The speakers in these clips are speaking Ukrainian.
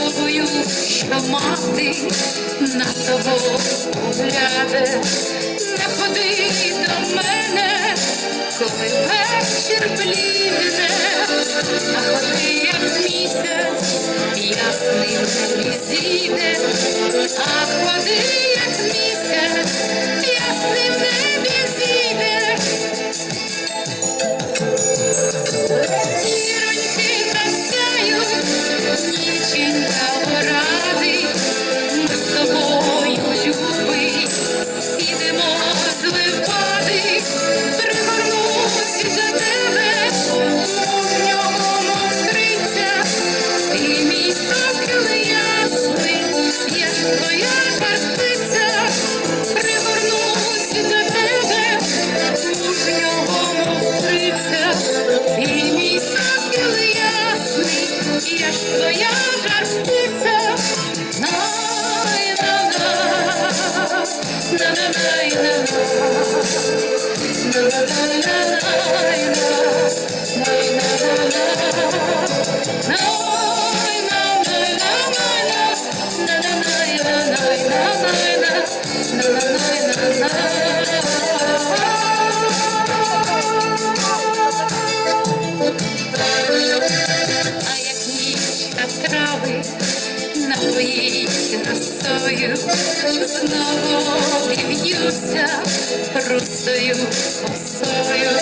бо боюсь, що мати на тобою погляде, не ходи до мене, коли вечір блідне, а ходи, як місяць, ясний небі зійде, а ходи, як місяць, ясний в небі а як нічка трави напоїть настою, знову обів'юся русою косою,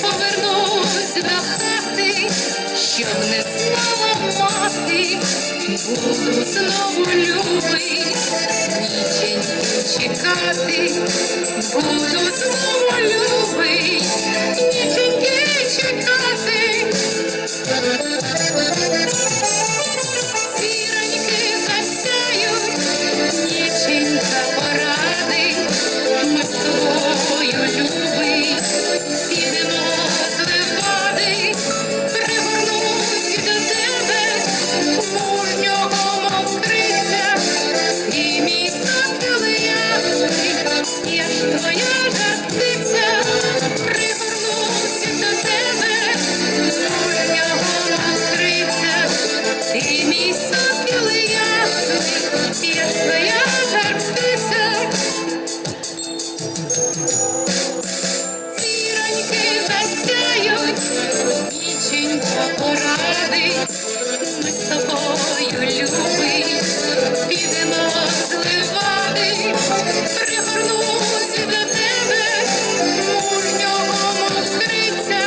повернусь до хати, щоб не знала мати, буду знову любий, ніченьку чекати, буду знову любий, порадить, ми з тобою, любий, підемо зливати, пригорнуся до тебе, мужнього мокриця,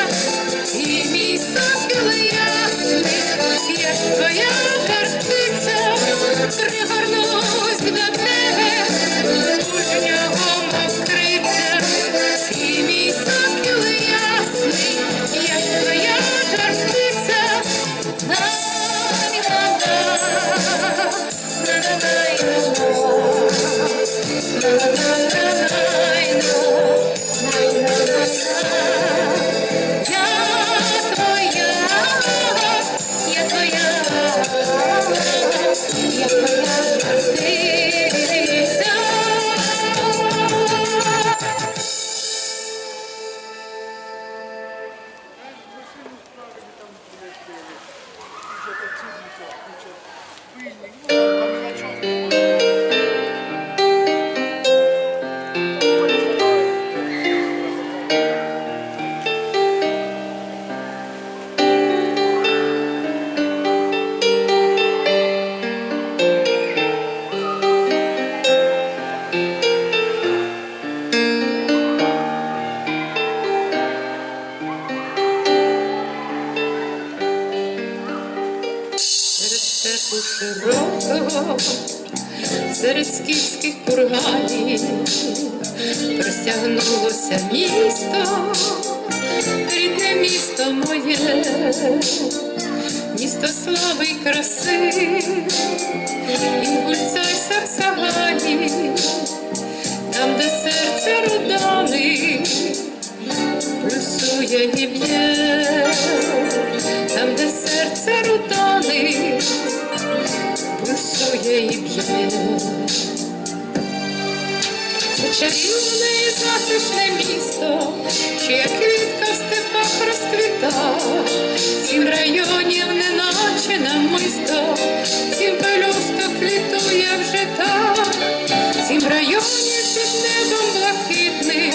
і мій сокіл ясний, я ж твоя картиця, степу широкого, серед скіфських курганів просягнулося місто, рідне місто моє, місто слави й краси, інгульця й саксагані, там, де серце рудани, пульсує і б'є, там, де серце рудани, і б'є. Це чарівне і затишне місто, чия квітка в степах розквіта, сім районів, неначе намисто, сім пелюсток квітує вже так, сім районів під небом блакитним,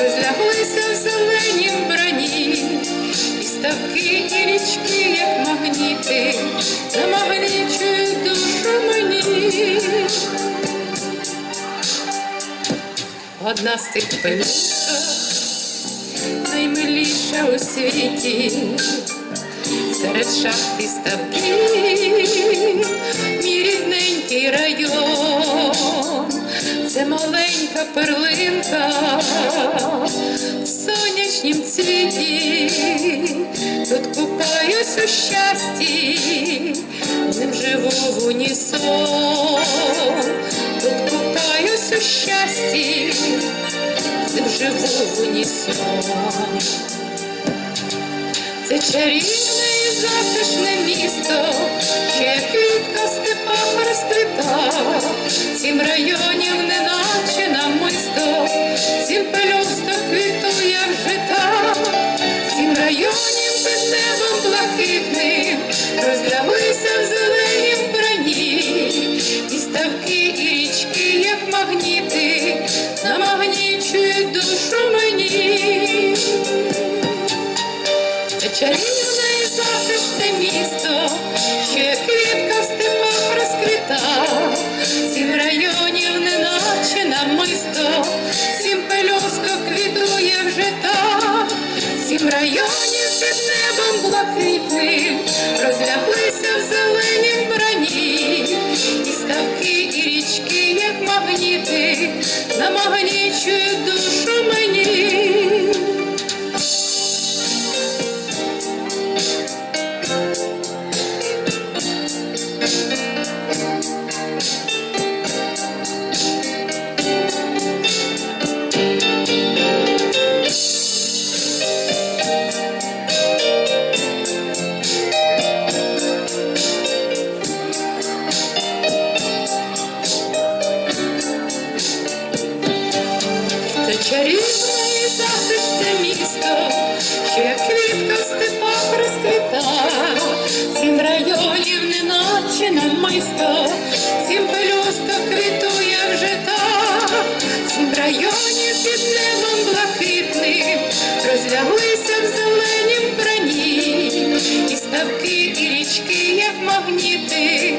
розляглися в зеленім брані, і ставки, і річки, як магніти, намагнічують Одна з цих пелюсток наймиліша у світі, серед шахт і ставків, мій рідненький район, це маленька перлинка в сонячнім цвіті, тут купаюсь у щасті, ним живу в унісон, тут купаюсь у щасті, живу в унісон. Це чарівне і затишне місто, ще квітка степа розплітав, сім районів, чарівне і затишне місто, як квітка в степах розквіта, сім районів, неначе намисто, сім пелюсток квітує вже так, сім районів під небом блакитним, розляглися в зеленім брані, і ставки, і річки, як магніти, намагнічують душу сім районів під небом блакитним, розляглися в зеленім брані, і ставки, і річки, як магніти,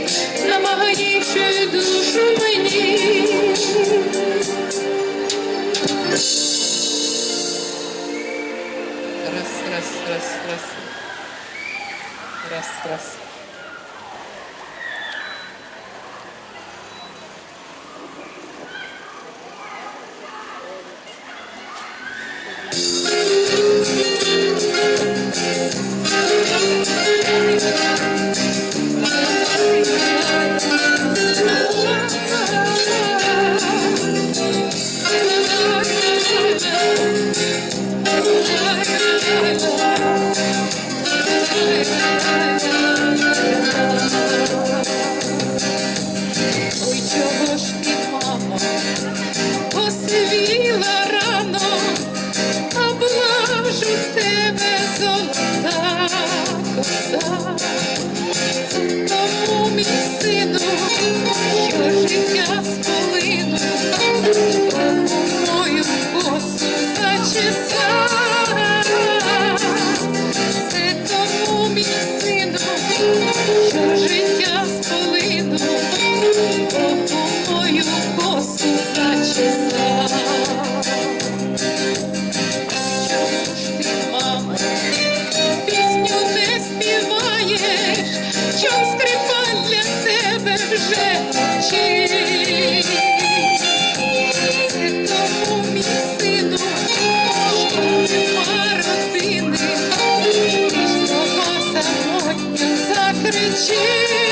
намагнічують душу мені. Раз, раз, раз, раз. Раз, раз. Вже? Це тому, мій сину, що нема родини, ж слова самотня закричить.